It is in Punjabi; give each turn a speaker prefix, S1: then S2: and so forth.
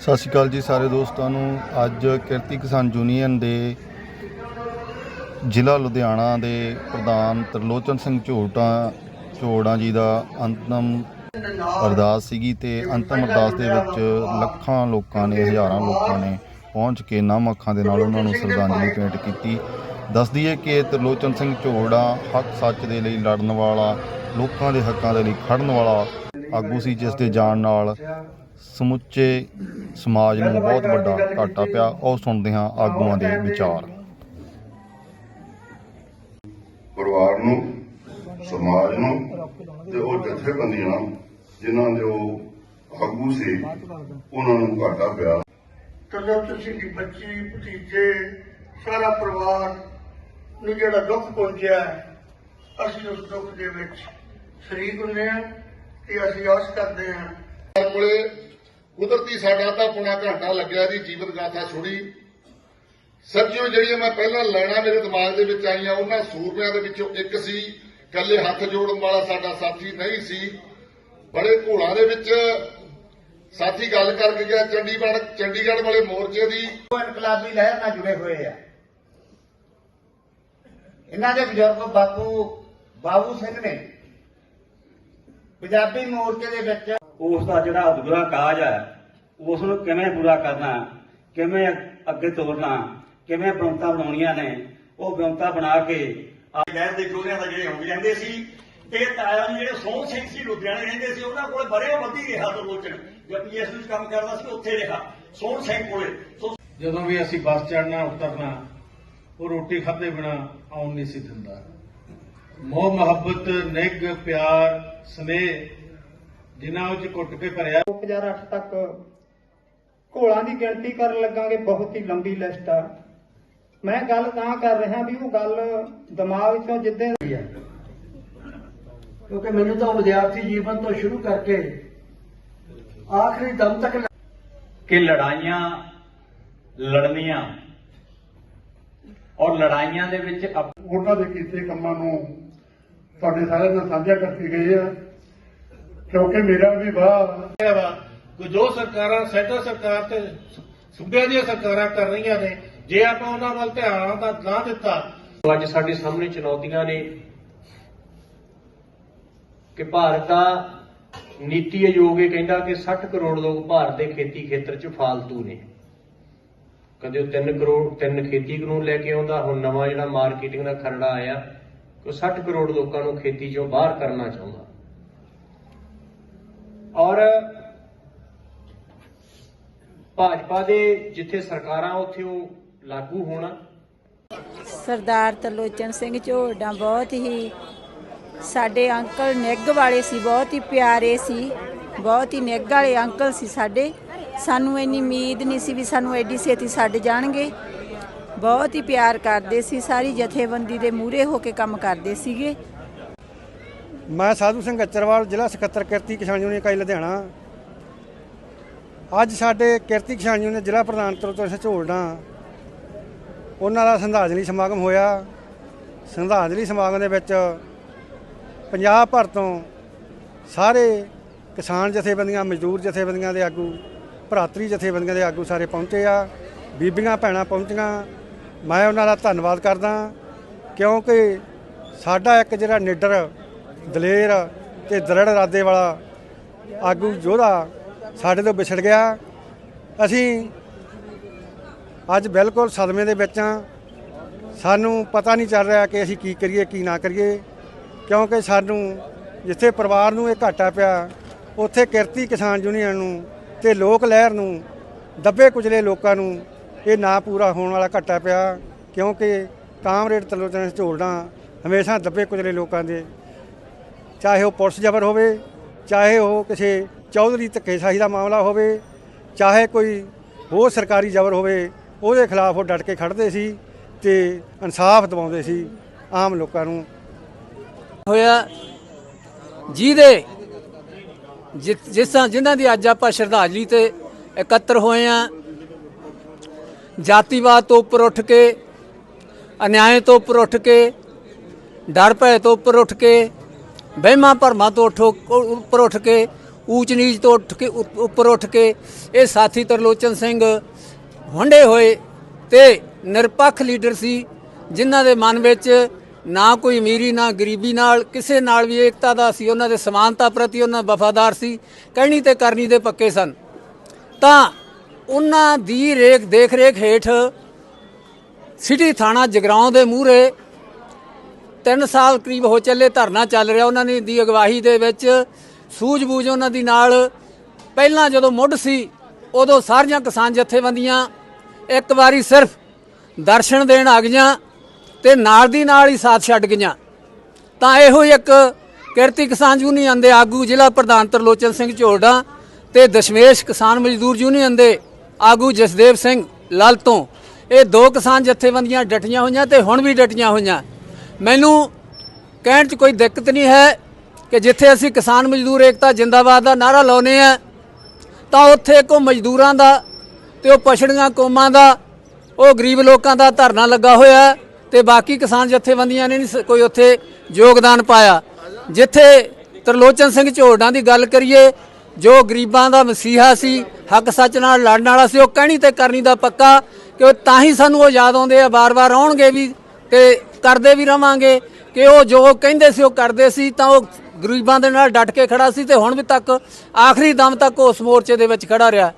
S1: ਸਤਿ ਸ਼੍ਰੀ ਅਕਾਲ ਜੀ ਸਾਰੇ ਦੋਸਤਾਂ ਨੂੰ। ਅੱਜ ਕਿਰਤੀ ਕਿਸਾਨ ਯੂਨੀਅਨ ਦੇ ਜ਼ਿਲ੍ਹਾ ਲੁਧਿਆਣਾ ਦੇ ਪ੍ਰਧਾਨ ਤਰਲੋਚਨ ਸਿੰਘ ਝੋਟਾ, ਝੋੜਾ ਜੀ ਦਾ ਅੰਤਮ ਅਰਦਾਸ ਸੀਗੀ ਤੇ ਅੰਤਮ ਅਰਦਾਸ ਦੇ ਵਿੱਚ ਲੱਖਾਂ ਲੋਕਾਂ ਨੇ, ਹਜ਼ਾਰਾਂ ਲੋਕਾਂ ਨੇ ਪਹੁੰਚ ਕੇ ਨਾਮ ਅੱਖਾਂ ਦੇ ਨਾਲ ਉਹਨਾਂ ਨੂੰ ਸ਼ਰਧਾਂਜਲੀ ਭੇਂਟ ਕੀਤੀ। ਦੱਸ ਦਈਏ ਕਿ ਤਰਲੋਚਨ ਸਿੰਘ ਝੋੜਾ ਹੱਕ ਸੱਚ ਦੇ ਲਈ ਲੜਨ ਵਾਲਾ, ਲੋਕਾਂ ਦੇ ਹੱਕਾਂ ਦੇ ਲਈ ਖੜਨ ਵਾਲਾ ਆਗੂ ਸੀ, ਜਿਸ ਦੇ ਜਾਣ ਨਾਲ ਸਮੁੱਚੇ ਸਮਾਜ ਨੂੰ ਬਹੁਤ ਵੱਡਾ ਘਾਟਾ ਪਿਆ। ਉਹ ਸੁਣਦੇ ਹਾਂ ਆਗੂਆਂ ਦੇ ਵਿਚਾਰ।
S2: ਪਰਿਵਾਰ ਨੂੰ ਸਮਾਜ ਨੂੰ ਤੇ ਉਹ ਜਥੇਬੰਦੀਆਂ ਜਿਨ੍ਹਾਂ ਦੇ ਉਹ ਆਗੂ ਸੀ ਉਹਨਾਂ ਨੂੰ ਘਾਟਾ ਪਿਆ।
S3: ਤਰਲੋਚਨ ਸਿੰਘ ਦੀ ਬੱਚੀ ਭਤੀਜੇ ਸਾਰਾ ਪਰਿਵਾਰ ਨੂੰ ਜਿਹੜਾ ਦੁੱਖ ਪਹੁੰਚਿਆ ਹੈ, ਅਸੀਂ ਉਸ ਦੁੱਖ ਦੇ ਵਿੱਚ ਸ਼ਰੀਕ ਹੁੰਦੇ ਹਾਂ ਤੇ ਅਸੀਂ ਆਸ ਕਰਦੇ ਹਾਂ।
S4: ਕੋਲੇ ਕੁਦਰਤੀ ਸਾਡਾ ਤਾਂ ਪੁਣਾ ਘੰਟਾ ਲੱਗਿਆ ਦੀ ਜੀਵਨ ਗਾਥਾ ਸੁਣੀ। ਸੱਚਿਓ ਜਿਹੜੀਆਂ ਮੈਂ ਪਹਿਲਾਂ ਲੈਣਾ ਮੇਰੇ ਦਿਮਾਗ ਦੇ ਵਿੱਚ ਆਈਆਂ, ਉਹਨਾਂ ਸੂਰਮਿਆਂ ਦੇ ਵਿੱਚੋਂ ਇੱਕ ਸੀ। ਕੱਲੇ ਹੱਥ ਜੋੜਨ ਵਾਲਾ ਸਾਡਾ ਸਾਥੀ ਨਹੀਂ ਸੀ। ਬੜੇ ਘੋਲਾਂ ਦੇ ਵਿੱਚ ਸਾਥੀ ਗੱਲ ਕਰਕੇ ਗਿਆ ਚੰਡੀਗੜ੍ਹ ਚੰਡੀਗੜ੍ਹ ਵਾਲੇ ਮੋਰਚੇ ਦੀ।
S5: ਉਹ ਇਨਕਲਾਬੀ ਲਹਿਰ ਨਾਲ ਜੁੜੇ ਹੋਏ ਆ। ਇਹਨਾਂ ਦੇ ਬਜ਼ੁਰਗ ਬਾਪੂ ਬਾਬੂ ਸਿੰਘ ਨੇ ਪੰਜਾਬੀ ਮੋਰਚੇ ਦੇ ਵਿੱਚ
S6: ਉਸ ਦਾ ਜਿਹੜਾ ਅਧੂਰਾ ਕਾਜ ਹੈ ਉਸ ਨੂੰ ਕਿਵੇਂ ਪੂਰਾ ਕਰਨਾ ਕਿਵੇਂ ਅੱਗੇ ਤੋਰਨਾ ਕਿਵੇਂ ਬਰੌਂਤਾ ਬਣਾਉਣੀਆਂ ਨੇ ਉਹ ਬਰੌਂਤਾ ਬਣਾ ਕੇ
S7: ਗੈਰ ਦੇ ਦਾ ਜਿਹੜੇ ਹੋ ਜਾਂਦੇ ਸੀ ਤੇ ਤਾਇਆ ਜੀ ਜਿਹੜੇ ਸੋਹਣ ਸਿੰਘ ਸੀ ਲੁਧਿਆਣੇ ਰਹਿੰਦੇ ਸੀ ਉਹਨਾਂ ਕੋਲ ਬੜੇ ਵਧੀ ਰਿਹਾ ਤੋਂ ਲੋਚਨ ਜਦ ਪੀਐਸ ਵਿੱਚ ਕੰਮ ਕਰਦਾ ਸੀ ਉੱਥੇ ਰਿਹਾ ਸੋਹਣ ਸਿੰਘ ਕੋਲੇ।
S8: ਜਦੋਂ ਵੀ ਅਸੀਂ ਬੱਸ ਚੜਨਾ ਉਤਰਨਾ ਉਹ ਰੋਟੀ ਖਾਦੇ ਬਿਨਾ ਆਉਣ ਨਹੀਂ ਸੀ ਦਿੰਦਾ। ਮੋਹ ਮੁਹੱਬਤ ਨਿੱਘ ਪਿਆਰ ਸਨੇਹ ਜਿਨ੍ਹਾਂ ਵਿੱਚ ਕੁੱਟ ਕੇ ਭਰਿਆ
S9: 2008 ਤੱਕ ਘੋਲਾਂ ਦੀ ਗਿਣਤੀ ਕਰਨ ਲੱਗਾਂਗੇ ਬਹੁਤ ਹੀ ਲੰਬੀ ਲਿਸਟ ਆ। ਮੈਂ ਗੱਲ ਤਾਂ ਕਰ ਰਿਹਾ ਵੀ ਉਹ ਗੱਲ ਦਿਮਾਗ ਵਿੱਚੋਂ ਜਿੱਦੇ
S3: ਕਿਉਂਕਿ ਮੈਨੂੰ ਤਾਂ ਵਿਦਿਆਰਥੀ ਜੀਵਨ ਤੋਂ ਸ਼ੁਰੂ ਕਰਕੇ ਆਖਰੀ ਦਮ ਤੱਕ
S6: ਕਿ ਲੜਾਈਆਂ ਲੜਨੀਆਂ ਔਰ ਲੜਾਈਆਂ ਦੇ ਵਿੱਚ
S4: ਉਹਨਾਂ ਦੇ ਕੀਤੇ ਕੰਮਾਂ ਨੂੰ ਤੁਹਾਡੇ ਸਾਰਿਆਂ ਨਾਲ ਸਾਂਝਾ ਕਰਕੇ ਗਏ ਆ। ਕਿਉਂਕਿ ਮੇਰਾ ਵੀ ਵਾਹ।
S8: ਵਾ ਕਿ ਜੋ ਸਰਕਾਰਾਂ ਸੈਂਟਰ ਸਰਕਾਰ ਤੇ ਸੂਬਿਆਂ ਦੀਆਂ ਸਰਕਾਰਾਂ ਕਰ ਰਹੀਆਂ ਨੇ ਜੇ ਆਪਾਂ ਉਹਨਾਂ ਵੱਲ ਧਿਆਨ ਦਾ ਨਾ ਦਿੱਤਾ।
S10: ਅੱਜ ਸਾਡੇ ਸਾਹਮਣੇ ਚੁਣੌਤੀਆਂ ਨੇ ਕਿ ਭਾਰਤ ਦਾ ਨੀਤੀ ਆਯੋਗ ਇਹ ਕਹਿੰਦਾ ਕਿ 60 ਕਰੋੜ ਲੋਕ ਭਾਰਤ ਦੇ ਖੇਤੀ ਖੇਤਰ 'ਚ ਫਾਲਤੂ ਨੇ। ਕਦੇ ਉਹ 3 ਕਰੋੜ 3 ਖੇਤੀ ਕਾਨੂੰਨ ਲੈ ਕੇ ਆਉਂਦਾ ਹੁਣ ਨਵਾਂ ਜਿਹੜਾ ਮਾਰਕੀਟਿੰਗ ਦਾ ਖਰੜਾ ਆਇਆ ਕਿ ਉਹ 60 ਕਰੋੜ ਲੋਕਾਂ ਨੂੰ ਖੇਤੀ 'ਚੋਂ ਬਾਹਰ ਕਰਨਾ ਚਾਹੁੰਦਾ। ਔਰ ਭਾਜਪਾ ਦੇ ਜਿੱਥੇ ਸਰਕਾਰਾਂ ਉੱਥੇ ਉਹ ਲਾਗੂ ਹੋਣਾ।
S11: ਸਰਦਾਰ ਤਰਲੋਚਨ ਸਿੰਘ ਝੋੜਾ ਬਹੁਤ ਹੀ, ਸਾਡੇ ਅੰਕਲ ਨਿੱਘ ਵਾਲੇ ਸੀ, ਬਹੁਤ ਹੀ ਪਿਆਰੇ ਸੀ, ਬਹੁਤ ਹੀ ਨਿੱਘ ਵਾਲੇ ਅੰਕਲ ਸੀ ਸਾਡੇ। ਸਾਨੂੰ ਇੰਨੀ ਉਮੀਦ ਨਹੀਂ ਸੀ ਵੀ ਸਾਨੂੰ ਐਡੀ ਛੇਤੀ ਛੱਡ ਜਾਣਗੇ। ਬਹੁਤ ਹੀ ਪਿਆਰ ਕਰਦੇ ਸੀ, ਸਾਰੀ ਜਥੇਬੰਦੀ ਦੇ ਮੂਹਰੇ ਹੋ ਕੇ ਕੰਮ ਕਰਦੇ ਸੀਗੇ।
S9: ਮੈਂ ਸਾਧੂ ਸਿੰਘ ਅਚਰਵਾਲ, ਜ਼ਿਲ੍ਹਾ ਸਕੱਤਰ ਕਿਰਤੀ ਕਿਸਾਨ ਯੂਨੀਅਨ ਇਕਾਈ ਲੁਧਿਆਣਾ। ਅੱਜ ਸਾਡੇ ਕਿਰਤੀ ਕਿਸਾਨ ਯੂਨੀਅਨ ਜ਼ਿਲ੍ਹਾ ਪ੍ਰਧਾਨ ਤਰਤੋਰ ਸਿੰਘ ਝੋਲਡਾ ਉਹਨਾਂ ਦਾ ਸ਼ਰਧਾਂਜਲੀ ਸਮਾਗਮ ਹੋਇਆ। ਸ਼ਰਧਾਂਜਲੀ ਸਮਾਗਮ ਦੇ ਵਿੱਚ ਪੰਜਾਬ ਭਰ ਤੋਂ ਸਾਰੇ ਕਿਸਾਨ ਜਥੇਬੰਦੀਆਂ, ਮਜ਼ਦੂਰ ਜਥੇਬੰਦੀਆਂ ਦੇ ਆਗੂ, ਭਰਾਤਰੀ ਜਥੇਬੰਦੀਆਂ ਦੇ ਆਗੂ ਸਾਰੇ ਪਹੁੰਚੇ ਆ। ਬੀਬੀਆਂ, ਭੈਣਾਂ ਪਹੁੰਚੀਆਂ। ਮੈਂ ਉਹਨਾਂ ਦਾ ਧੰਨਵਾਦ ਕਰਦਾ ਕਿਉਂਕਿ ਸਾਡਾ ਇੱਕ ਜਿਹੜਾ ਨਿਡਰ ਦਲੇਰ ਤੇ ਦ੍ਰਿੜ ਇਰਾਦੇ ਵਾਲਾ ਆਗੂ ਯੋਧਾ ਸਾਡੇ ਤੋਂ ਵਿਛੜ ਗਿਆ। ਅਸੀਂ ਅੱਜ ਬਿਲਕੁਲ ਸਦਮੇ ਦੇ ਵਿੱਚ ਹਾਂ। ਸਾਨੂੰ ਪਤਾ ਨਹੀਂ ਚੱਲ ਰਿਹਾ ਕਿ ਅਸੀਂ ਕੀ ਕਰੀਏ, ਕੀ ਨਾ ਕਰੀਏ। ਕਿਉਂਕਿ ਸਾਨੂੰ ਜਿੱਥੇ ਪਰਿਵਾਰ ਨੂੰ ਇਹ ਘਾਟਾ ਪਿਆ, ਉੱਥੇ ਕਿਰਤੀ ਕਿਸਾਨ ਯੂਨੀਅਨ ਨੂੰ ਤੇ ਲੋਕ ਲਹਿਰ ਨੂੰ, ਦੱਬੇ ਕੁਚਲੇ ਲੋਕਾਂ ਨੂੰ ਇਹ ਨਾ ਪੂਰਾ ਹੋਣ ਵਾਲਾ ਘਾਟਾ ਪਿਆ। ਕਿਉਂਕਿ ਕਾਮਰੇਡ ਤਲੋਚਨ ਝੋਲਣਾ ਹਮੇਸ਼ਾ ਦੱਬੇ ਕੁਚਲੇ ਲੋਕਾਂ ਦੇ ਚਾਹੇ ਉਹ ਪੁਲਿਸ ਜ਼ਬਰ ਹੋਵੇ, ਚਾਹੇ ਉਹ ਕਿਸੇ ਚੌਧਰੀ ਧੱਕੇਸ਼ਾਹੀ ਦਾ ਮਾਮਲਾ ਹੋਵੇ, ਚਾਹੇ ਕੋਈ ਹੋਰ ਸਰਕਾਰੀ ਜ਼ਬਰ ਹੋਵੇ, ਉਹਦੇ ਖਿਲਾਫ ਉਹ ਡਟ ਕੇ ਖੜਦੇ ਸੀ ਤੇ ਇਨਸਾਫ ਦਿਵਾਉਂਦੇ ਸੀ ਆਮ ਲੋਕਾਂ ਨੂੰ।
S12: ਹੋਇਆ ਜਿਹਦੇ ਜਿ- ਜਿਸ ਤਰ੍ਹਾਂ ਜਿਨ੍ਹਾਂ ਦੀ ਅੱਜ ਆਪਾਂ ਸ਼ਰਧਾਂਜਲੀ ਤੇ ਇਕੱਤਰ ਹੋਏ ਆ, ਜਾਤੀਵਾਦ ਤੋਂ ਉੱਪਰ ਉੱਠ ਕੇ, ਅਨਿਆਏ ਤੋਂ ਉੱਪਰ ਉੱਠ ਕੇ, ਡਰ ਭੈ ਤੋਂ ਉੱਪਰ ਉੱਠ ਕੇ ਵਹਿਮਾਂ ਭਰਮਾਂ ਤੋਂ ਉੱਠੋ ਉੱਪਰ ਉੱਠ ਕੇ, ਊਚ ਨੀਚ ਤੋਂ ਉੱਠ ਕੇ ਉੱਪਰ ਉੱਠ ਕੇ, ਇਹ ਸਾਥੀ ਤਰਲੋਚਨ ਸਿੰਘ ਵੰਡੇ ਹੋਏ ਤੇ ਨਿਰਪੱਖ ਲੀਡਰ ਸੀ, ਜਿਨ੍ਹਾਂ ਦੇ ਮਨ ਵਿੱਚ ਨਾ ਕੋਈ ਅਮੀਰੀ, ਨਾ ਗਰੀਬੀ ਨਾਲ, ਕਿਸੇ ਨਾਲ ਵੀ ਏਕਤਾ ਦਾ ਸੀ, ਉਹਨਾਂ ਦੇ ਸਮਾਨਤਾ ਪ੍ਰਤੀ ਉਹਨਾਂ ਵਫਾਦਾਰ ਸੀ, ਕਹਿਣੀ ਤੇ ਕਰਨੀ ਦੇ ਪੱਕੇ ਸਨ। ਤਾਂ ਉਹਨਾਂ ਦੀ ਰੇਖ ਦੇਖ ਰੇਖ ਹੇਠ ਸਿਟੀ ਥਾਣਾ ਜਗਰਾਉਂ ਦੇ ਮੂਹਰੇ 3 ਸਾਲ ਕਰੀਬ ਹੋ ਚੱਲੇ ਧਰਨਾ ਚੱਲ ਰਿਹਾ ਉਹਨਾਂ ਨੇ ਦੀ ਅਗਵਾਈ ਦੇ ਵਿੱਚ। ਸੂਝ-ਬੂਝ ਉਹਨਾਂ ਦੀ ਨਾਲ। ਪਹਿਲਾਂ ਜਦੋਂ ਮੁੱਢ ਸੀ, ਉਦੋਂ ਸਾਰੀਆਂ ਕਿਸਾਨ ਜਥੇਬੰਦੀਆਂ ਇੱਕ ਵਾਰੀ ਸਿਰਫ ਦਰਸ਼ਨ ਦੇਣ ਆ ਗਈਆਂ ਤੇ ਨਾਲ ਦੀ ਨਾਲ ਹੀ ਸਾਥ ਛੱਡ ਗਈਆਂ। ਤਾਂ ਇਹੋ ਹੀ ਇੱਕ ਕਿਰਤੀ ਕਿਸਾਨ ਯੂਨੀਅਨ ਦੇ ਆਗੂ ਜ਼ਿਲ੍ਹਾ ਪ੍ਰਧਾਨ ਤਰਲੋਚਨ ਸਿੰਘ ਝੋੜਾ ਤੇ ਦਸ਼ਮੇਸ਼ ਕਿਸਾਨ ਮਜ਼ਦੂਰ ਯੂਨੀਅਨ ਦੇ ਆਗੂ ਜਸਦੇਵ ਸਿੰਘ ਲਾਲ ਤੋਂ। ਇਹ ਦੋ ਕਿਸਾਨ ਜਥੇਬੰਦੀਆਂ ਡਟੀਆਂ ਹੋਈਆਂ ਤੇ ਹੁਣ ਵੀ ਡਟੀਆਂ ਹੋਈਆਂ। ਮੈਨੂੰ ਕਹਿਣ 'ਚ ਕੋਈ ਦਿੱਕਤ ਨਹੀਂ ਹੈ ਕਿ ਜਿੱਥੇ ਅਸੀਂ ਕਿਸਾਨ ਮਜ਼ਦੂਰ ਏਕਤਾ ਜਿੰਦਾਬਾਦ ਦਾ ਨਾਰਾ ਲਾਉਨੇ ਆ ਤਾਂ ਉੱਥੇ ਕੋ ਮਜ਼ਦੂਰਾਂ ਦਾ ਤੇ ਉਹ ਪਛੜੀਆਂ ਕੌਮਾਂ ਦਾ, ਉਹ ਗਰੀਬ ਲੋਕਾਂ ਦਾ ਧਰਨਾ ਲੱਗਾ ਹੋਇਆ ਹੈ ਤੇ ਬਾਕੀ ਕਿਸਾਨ ਜਥੇਬੰਦੀਆਂ ਨੇ ਨਹੀਂ ਸ- ਕੋਈ ਉੱਥੇ ਯੋਗਦਾਨ ਪਾਇਆ। ਜਿੱਥੇ ਤਰਲੋਚਨ ਸਿੰਘ ਝੋੜਾਂ ਦੀ ਗੱਲ ਕਰੀਏ, ਜੋ ਗਰੀਬਾਂ ਦਾ ਮਸੀਹਾ ਸੀ, ਹੱਕ ਸੱਚ ਨਾਲ ਲੜਨ ਵਾਲਾ ਸੀ, ਉਹ ਕਹਿਣੀ ਤੇ ਕਰਨੀ ਦਾ ਪੱਕਾ ਕਿ ਉਹ ਤਾਂ ਹੀ ਸਾਨੂੰ ਉਹ ਯਾਦ ਆਉਂਦੇ ਆ ਬਾਰ-ਬਾਰ ਆਉਣਗੇ ਵੀ ਤੇ ਕਰਦੇ ਵੀ ਰਵਾਂਗੇ ਕਿ ਉਹ ਜੋ ਕਹਿੰਦੇ ਸੀ ਉਹ ਕਰਦੇ ਸੀ, ਤਾਂ ਉਹ ਗਰੀਬਾਂ ਦੇ ਨਾਲ ਡਟ ਕੇ ਖੜਾ ਸੀ ਤੇ ਹੁਣ ਵੀ ਤੱਕ ਆਖਰੀ ਦਮ ਤੱਕ ਉਸ ਮੋਰਚੇ ਦੇ ਵਿੱਚ ਖੜਾ ਰਿਹਾ।